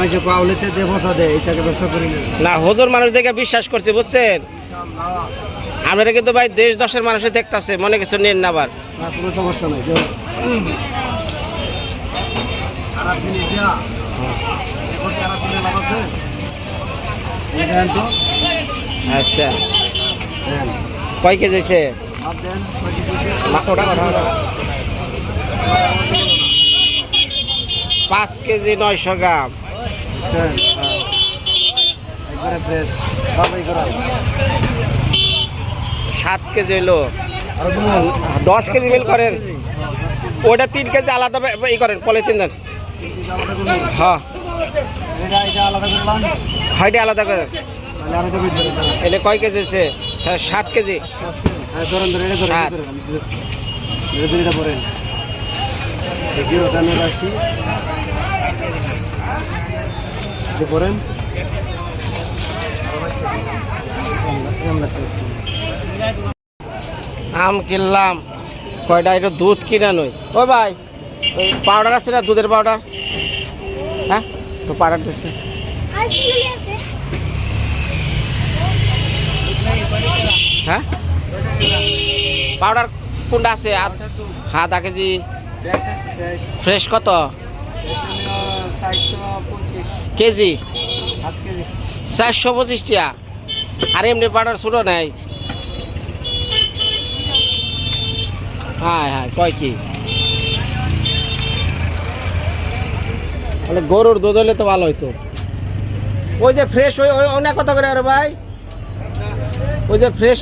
মাইসে পাউলেতে যে বসা দেয় এটাকে ব্যবসা করি না। হজুর মানুষ দেখে বিশ্বাস করছে বুঝছেন? আপনারা কিন্তু ভাই দেশ দশের মানুষে দেখতাছে মনে কিছু নেন না আবার। কোনো সমস্যা নাই আচ্ছা। কয় কেজি ওটা। পাঁচ কেজি নয়শো গ্রাম। একবারে ফ্রেশ সবাই করা সাত কেজি এলো দশ কেজি মিল করেন। ওটা তিন কেজি আলাদা ই করেন পলিথিন দেন। হ্যাঁ। এটা এটা আলাদা হাইটে আলাদা করেন। এটা এটা কয় কেজি হয়েছে হ্যাঁ, সাত কেজি। হ্যাঁ সাত। এটা ধরেন, আমি দিতেছি। এটা ধরে এটা পড়েন দেখি ওটা নিয়ে রাখছি যে পড়েন। আম কিনলাম। কয়টা? এটা দুধ কিনা নই ও ভাই ওই পাউডার আছে না? দুধের পাউডার? হ্যাঁ? তো পাউডার দিচ্ছে। হ্যাঁ? পাউডার কোনটা আছে? আধ হ্যাঁ আধা কেজি। ফ্রেশ কত? কেজি? চারশো পঁচিশ টিয়া। আর এমনি পাউডার ছোটো নাই? হ্যাঁ হ্যাঁ কয় কি? মানে গরুর দুধ হলে তো ভালো হইতো। ওই যে ফ্রেশ ওই অনেক কত করে আরে ভাই? ওই যে ফ্রেশ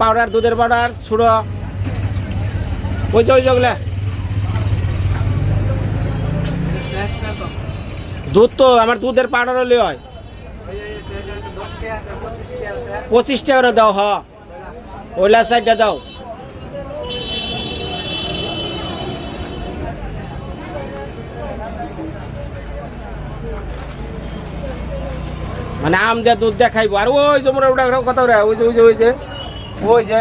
পাউডার দুধের পাউডার ছুড়ো ওই যে ওই যে দুধ তো আমার দুধের পাউডার হলে হয়। পঁচিশ টাকা দাও, হ। ওইলা সাইডটা দাও। মানে আম দিয়ে দুধ দিয়ে খাইবো। আর ওই যে মোরা ওটা কথা রে ওই যে ওই যে ওই যে ওই যে।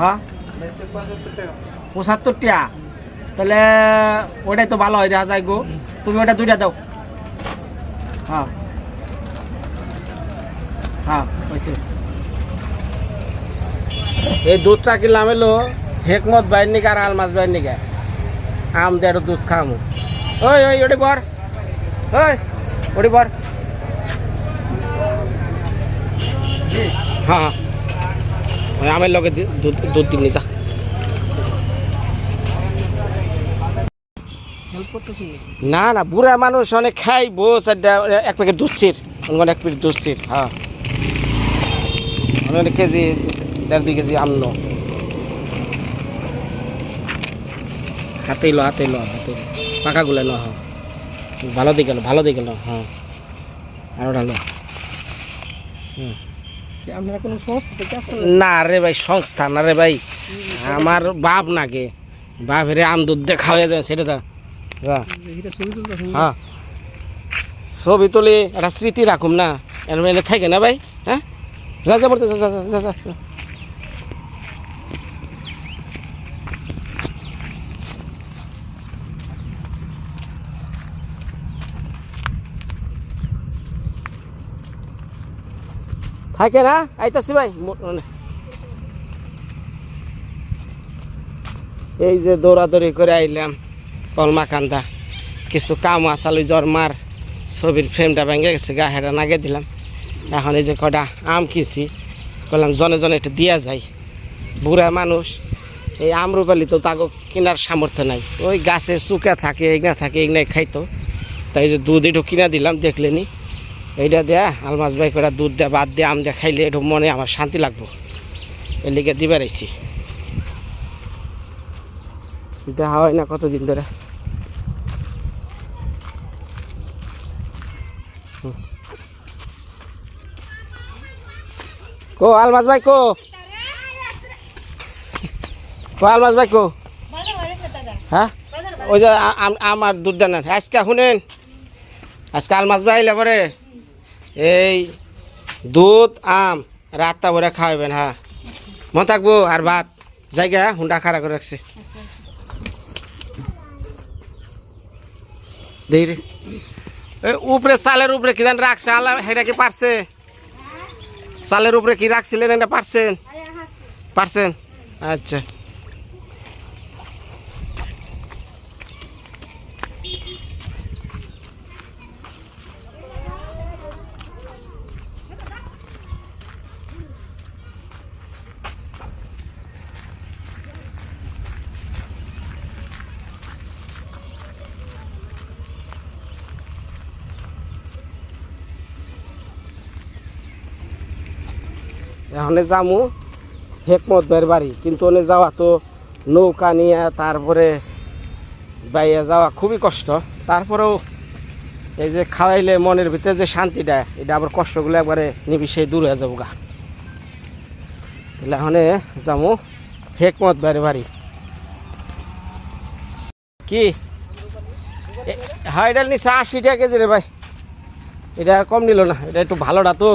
হ্যাঁ? পঁচাত্তর টিয়া তাহলে ওটাই তো ভালো হয়, দেখা যায় গো। তুমি ওটা দুইটা দাও। হ্যাঁ। হ্যাঁ হয়েছে। এই দুধটা কিনলাম এলো হেকমত বাইর নিকে আর আলমাস বাইর নিকে। আম একটু দুধ খামু ওই ওই, ওটি বর ওই, ওটি বর হ্যাঁ হ্যাঁ। ওই আমের লগে দুধ দুধ দিন যা। না না বুড়া মানুষ অনেক খাইবো চারটা এক প্যাকেট দুধছির অনেক এক প্যাকেট দুধছির হ্যাঁ। অনেক কেজি দেড় দুই কেজি আনলো। হাতেই লো হাতেই লো হাতে পাকাগুলো লো হ্যাঁ। ভালো দিকে লো ভালো দিকে লো হ্যাঁ। আরও ঢালো আপনারা কোনো সমস্যা থেকে না রে ভাই সংস্থা না রে ভাই। আমার বাপ নাকি বাপ রে আম দুধ দিয়ে খাওয়া যায় সেটা তো হ্যাঁ। ছবি তুলি একটা স্মৃতি রাখুম না। এনে থাকে না ভাই হ্যাঁ? যা যা যা যা যা, যা থাকে না? আইতাছি ভাই মানে। এই যে দৌড়াদৌড়ি করে আইলাম। কলমা কান্দা কিছু কাম আসালুই জ্বর, মার, ছবির ফ্রেমটা ভেঙে গেছে, গা হেঁটা নাগে দিলাম। এখন এই যে কটা আম কিনছি করলাম জনে জনে একটু দিয়া যায় বুড়া মানুষ, এই আমরুপালি তো তাকে কেনার সামর্থ্য নাই। ওই গাছে চুকা থাকে, এগনা থাকে এগনাই খাইতো। তাই যে দুধ একটু কিনা দিলাম, দেখলেনি। এইটা দেয়া, আলমাস ভাই করে দুধ দেয়া বাদ দিয়ে, আম দিয়ে, খাইলে একটু মনে আমার শান্তি লাগবো। এর লিগে দিবার আইছি। দেখা হয় না কতদিন ধরে। কো আলমাস ভাই কো। কো আলমাস ভাই কো। হ্যাঁ? ওই যে আমার দুধ আজকে শুনেন আজকে আলমাস ভাই আইলে পরে এই দুধ আম রাতটা ভরে খাওয়াবেন হ্যাঁ। মন থাকব আর ভাত জায়গা হুন্ডা খাড়া করে রাখছে। এ, উপরে চালের উপরে কি জান রাখছে আল্লাহ সেটা কি পারছে। চালের উপরে কি রাখছিলেন? এটা পারছেন? পারছেন? আচ্ছা। এখানে যামু হেকমত ভাইয়ের বাড়ি, কিন্তু ওনে যাওয়া তো নৌকা নিয়ে তারপরে বাইয়া যাওয়া খুবই কষ্ট। তারপরেও এই যে খাওয়াইলে মনের ভিতরে যে শান্তি শান্তিটা, এটা আবার কষ্টগুলো একবারে নিবিষে দূর হয়ে যাব গা তাহলে এখানে যামু হেকমত ভাইয়ের বাড়ি। কি? হ্যাঁ এটা নিচে আশি টাকা কেজি রে ভাই। এটা কম নিল না, এটা একটু ভালোটা তো,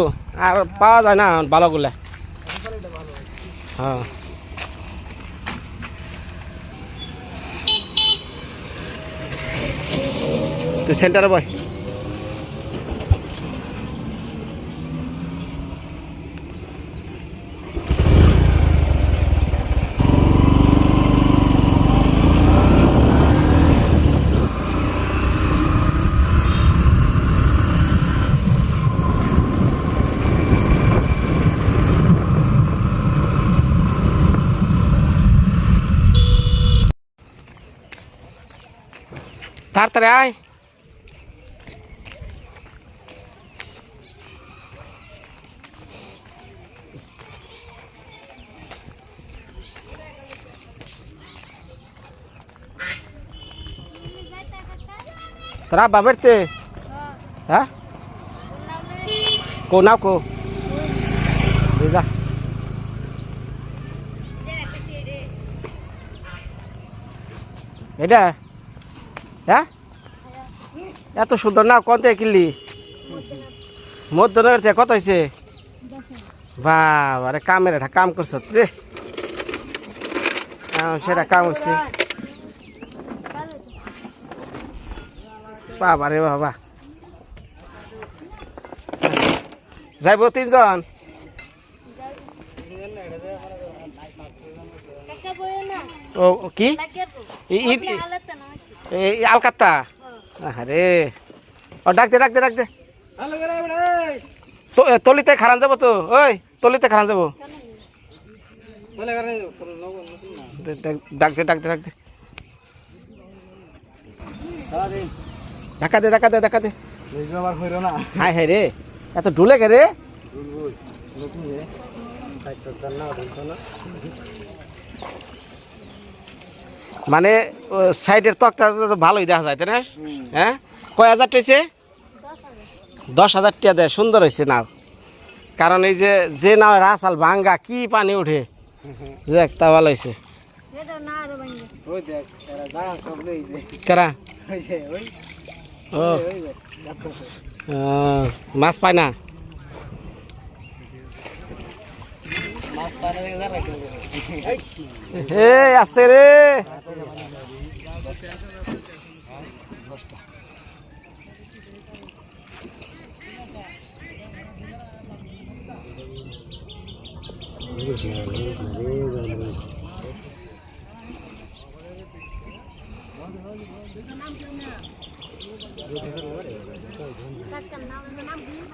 আর পাওয়া যায় না ভালোগুলা। হ্যাঁ। তুই সেন্টারে বয় তাড়াতাড়ি আয়। তোরা বাবেরতে হ্যাঁ? কো নাও কো। যা। এটা? হ্যাঁ? এত সুন্দর না থেকে কিনলি? মধ্যনগর থেকে কত হয়েছে বাবা কামের এটা কাম করছ রে। সেটা কাম হচ্ছে বাবা রে বাবা। যাইব তিনজন? ও কি? এই আলকাত্তা। আরে ও ডাক দে ডাক দে ডাক দে। তলিতে খারান যাব তো। ওই তলিতে খারান যাব। ডাক- দে ডাক দে ডাক দে। ধাক্কা দে ধাক্কা দে ধাক্কা দে। হাই হাই রে। এত ডুলে কে রে বুলবুল নতুন রে তাই তো তার না বলতো না মানে সাইডের তকটা তো ভালোই দেখা যায় তাই না? হ্যাঁ? কয় হাজার টাইছে দশ হাজার। টাকা দেয় সুন্দর হয়েছে নাও। কারণ এই যে যে নাও রাসাল ভাঙ্গা কি পানি উঠে দেখ তা ভালো হয়েছে কারা? ও মাছ পায় না? হে আসতে রে হ্যাঁ।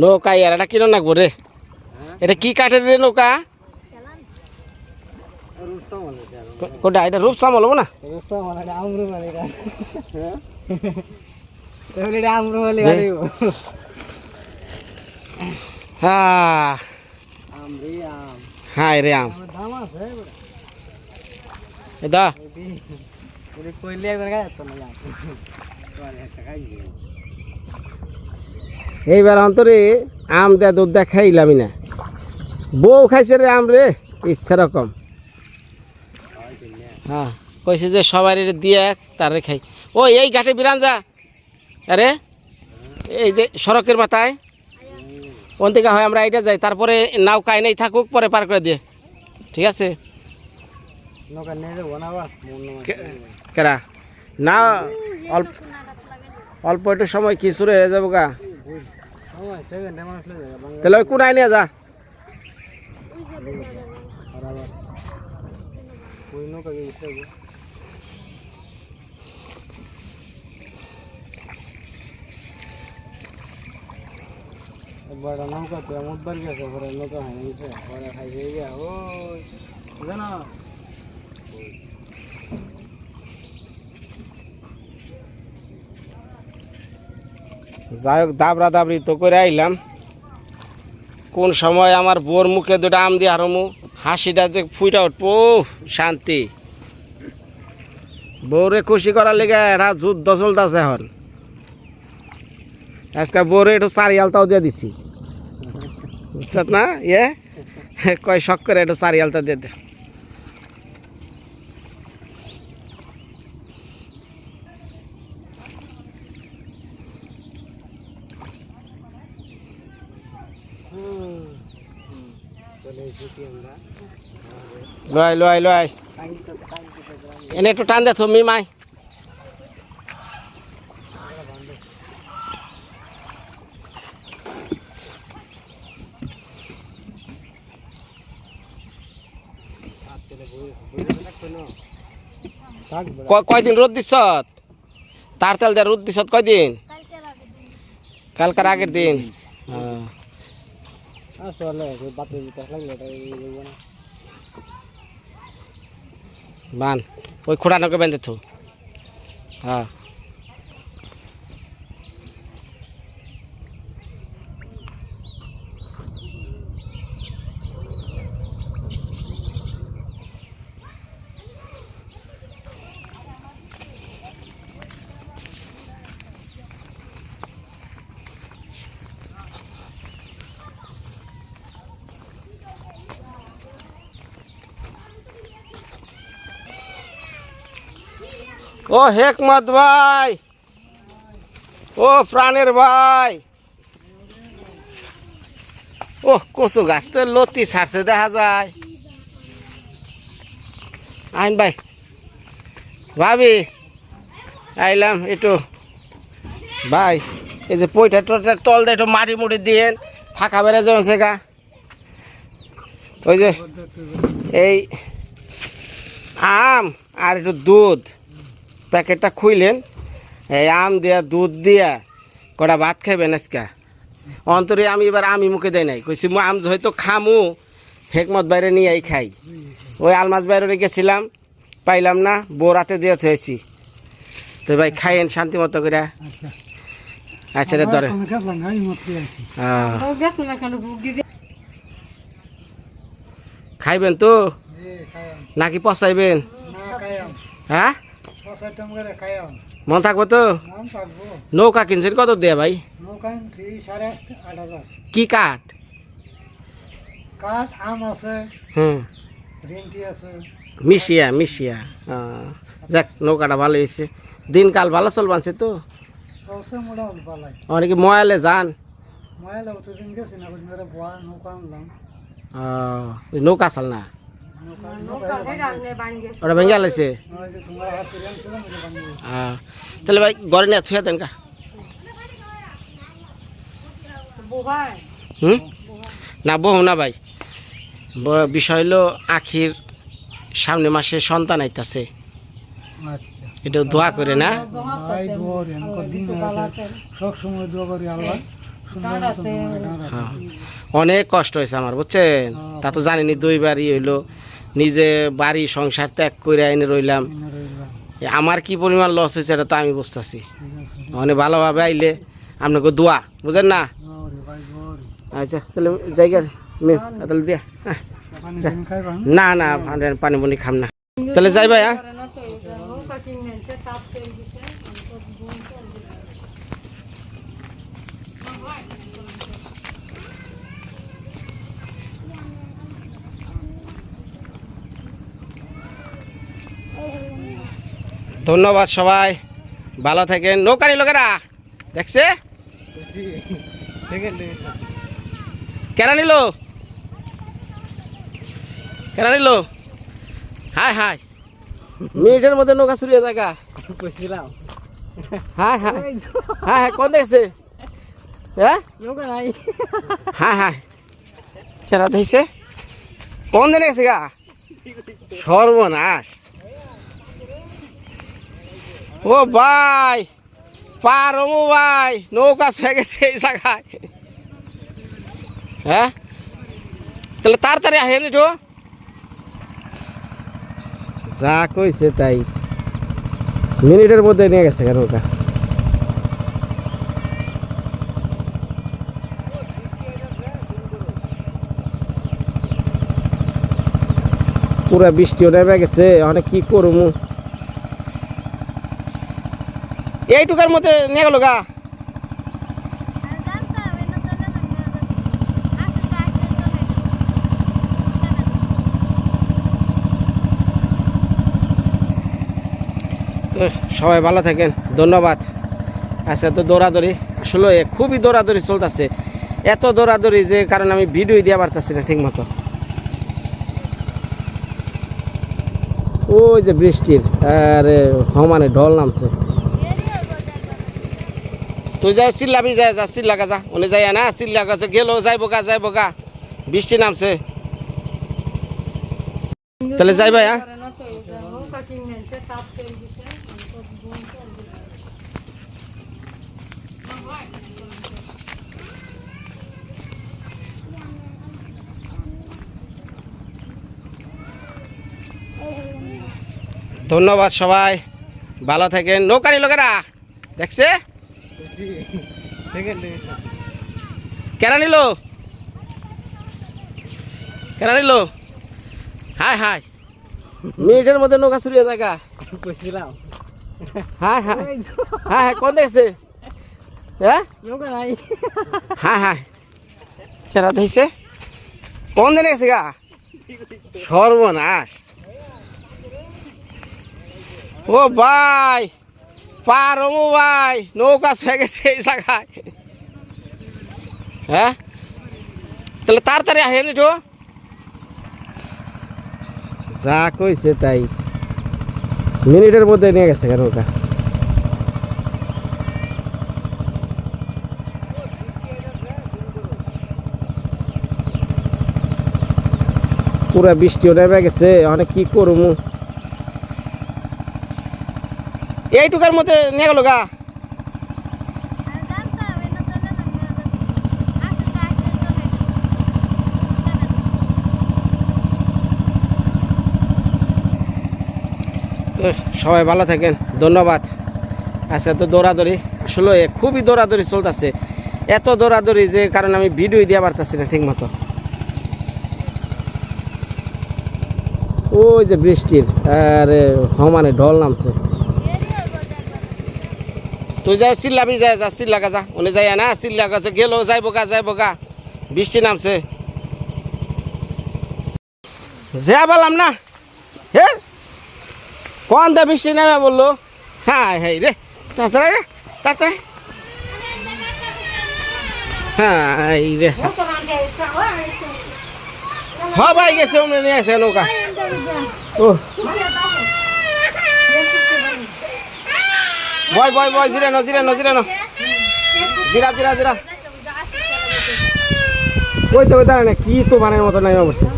নৌকা ইয়ার এটা কিনো নাকবো রে? এটা কি কাঠের রে নৌকা কোটা এটা রূপ সামল না? মানে এটা হ্যাঁ। হ্যাঁ। হাই রে আম। এটি কইলে একবার গায়ে তো না লাগে তোর একটা খাই এইবার অন্তরে আম দে দুধ দে খাইলামই না। বউ খাইছে রে আম রে ইচ্ছা রকম। হ্যাঁ কইছে যে সবাই দিয়ে তারে খাই। ও এই ঘাটে বিরান যা। আরে এই যে সড়কের মাথায় ওন থেকে হয় আমরা এইটা যাই তারপরে নৌকায় নেই থাকুক পরে পার করে দিয়ে। ঠিক আছে? কেরা? না অল্প অল্প একটু সময় কিছু রে হয়ে যাব গা সময় সেকেন্ডে মানুষ লেগে যাবে বাংলা তাহলে কোনায় নিয়ে যা। বড় নৌকা তো মুদবার গেছে পরে নৌকা হয়ে গেছে পরে খাইছে গিয়া জানো? যাই হোক দাবরা দাবরি তো করে আইলাম। কোন সময় আমার বোর মুখে দুটা আম দিয়ে আরমু হাসিটা দেখ ফুইটা উঠবো শান্তি। বউরে খুশি করার লেগে এটা যুদ্ধ চলতেছে এখন। আজকে বউরে একটু চারিয়ালটাও দিয়ে দিছি। বুঝছত না? ইয়ে কয় শখ করে একটু চারিয়ালটা দিয়ে দে। লয় লয় লয়। এনে একটু টান দে তুমি মাই। কয়দিন রোদ দিছত? তার তেল দিয়ে রোদ দিছত কয়দিন কালকার আগের দিন। হ্যাঁ। আসলে বাতি দিতে লাগলে এটা দেখব না বান ওই খোড়ানোকে বেঁধে থো হ্যাঁ ও হেকমত ভাই। ও প্রাণের ভাই। ও কচু গাছ তো লতি ছাড়তে দেখা যায়। আইন ভাই, ভাবি, আইলাম একটু। ভাই, এই যে পইটা টোটা তল দিয়ে একটু মাটি মুটি দিয়ে ফাঁকা বেড়ে যাবে সেগা ওই যে এই আম আর একটু দুধ। প্যাকেটটা খুইলেন এই আম দিয়া দুধ দিয়া কটা ভাত খাইবেন আজকে? অন্তরে আমি এবার আমি মুখে দেয় নাই কইছি মু আম হয়তো খামু হেকমত বাইরে নিয়ে আই খাই। ওই আলমাস বাইরে গেছিলাম পাইলাম না বউ রাতে দিয়ে থয়েছি তো ভাই খাইয়েন শান্তি মতো করে আচ্ছা রে ধরে খাইবেন তো? নাকি পচাইবেন? হ্যাঁ? মন থাকব তো? নৌকা কিনছেন কত দিয়ে ভাই? কি কাঠ? কাঠ আম আছে হুম। মিশিয়া মিশিয়া। যাক নৌকাটা ভালো হয়েছে। দিনকাল ভালো তো? চলছে মোটামুটি পালাই অনেকে ময়ালে যান? নৌকা আনলাম। নৌকা চাল না? ওটা ভেঙে গেছে তাহলে ভাই, ঘরে নিয়ে থুয়ে দেন হুম? না, বহু না ভাই। বিষয় হলো আখির সামনে মাসে সন্তান আইতাছে। এটা দোয়া করে না। হ্যাঁ। অনেক কষ্ট হয়েছে আমার, বুঝছেন? তা তো জানিনি, দুইবারই হইল। নিজে বাড়ি সংসার ত্যাগ করে আইনে রইলাম। এনে রইলাম। এ আমার কি পরিমাণ লস হয়েছে এটা তো আমি বুঝতেছি। আছি। মানে অনেক ভালোভাবে আইলে আপনাকে দোয়া বুঝেন না? আচ্ছা তাহলে জায়গা মেয়ে তাহলে দিয়া হ্যাঁ। না না পানি- পানি পানি খাম না। তাহলে যাই ভাই হ্যাঁ। ধন্যবাদ সবাই। ভালো থাকেন। নৌকারি লোকেরা দেখছে? কেনা নিল? কেনা নিল? হাই হাই। মিনিটের মধ্যে নৌকা চুরিয়ে জায়গা কইছিলাম। হ্যাঁ হ্যাঁ হ্যাঁ হ্যাঁ কোন দেখছে? হ্যাঁ? হ্যাঁ হ্যাঁ কেনা দেখছে? কোন দিনে গেছে গা? সর্বনাশ। ও ভাই পারমু ভাই, নৌকা ছুঁয়ে গেছে এই জায়গায়। হ্যাঁ? তাহলে তাড়াতাড়ি আহেন একটু। যা কইছে তাই। মিনিটের মধ্যে নিয়ে গেছে নৌকা। পুরা বৃষ্টিও নেমে গেছে, অনেক কি করব? এইটুকার মধ্যে নিয়ে গেল গা। তো সবাই ভালো থাকেন, ধন্যবাদ। আজকে তো দৌড়াদৌড়ি আসলে খুবই দৌড়াদৌড়ি চলতেছে। এত দৌড়াদৌড়ি যে কারণে আমি ভিডিও দিয়ে পারতেছি না ঠিক মতো ওই যে বৃষ্টির, আরে সমানে ঢল নামছে। তুই যাই চিল্লাবি যায় যা চিল্লাগা যা। উনি যাই না চিল্লাগা যে, গেলো, যাইব গা যাইব গা। বৃষ্টি নামছে। তাহলে যাই ভাই হ্যাঁ? ধন্যবাদ সবাই, ভালো থাকেন। নৌকারি লোকেরা, দেখছে? কেনা নিল? কেনা নিল? হাই হাই। মিনিটের মধ্যে নৌকা চুরিয়ে জায়গা কইছিলাম। হ্যাঁ হ্যাঁ হ্যাঁ হ্যাঁ কোন দেখছে হ্যাঁ? নৌকা হ্যাঁ হ্যাঁ কেনা দেখছে কোন দিনে গেছে গা? সর্বনাশ। ও ভাই পারমু ভাই, নৌকা ছুঁয়ে গেছে এই জায়গায়। হ্যাঁ? তাহলে তাড়াতাড়ি আহেন একটু। যা কইছে তাই। মিনিটের মধ্যে নিয়ে গেছে কেন নৌকা। পুরা বৃষ্টিও নেমে গেছে, অনেক কি করব? এইটুকার মধ্যে নিয়ে গেল গা। সবাই ভালো থাকেন, ধন্যবাদ। আজকে তো দৌড়াদৌড়ি আসলে খুবই দৌড়াদৌড়ি চলতেছে। এত দৌড়াদৌড়ি যে কারণে আমি ভিডিও দিয়ে পারতেছি না ঠিক মতো ওই যে বৃষ্টির, আরে সমানে ঢল নামছে। তুই যাই চিল্লাবি যায় যা চিল্লাগা যা। উনি যাই না চিল্লাগা যে, গেলো, যাইব গা যাইব গা। বৃষ্টি নামছে। যা বললাম না? হে? কোন দা বৃষ্টি নামে বলল? হ্যাঁ হ্যাঁ রে। তাড়াতাড়ি রে, তাড়াতাড়ি। হ্যাঁ রে। হ্যাঁ ভাই গেছে, উনি নিয়ে আসে নৌকা। ও বয় বয় বয় জিরানো জিরানো জিরানো জিরা জিরা জিরা ওই তো ওই দাঁড়ায় না কি তো বানের মতো নাই অবশ্যই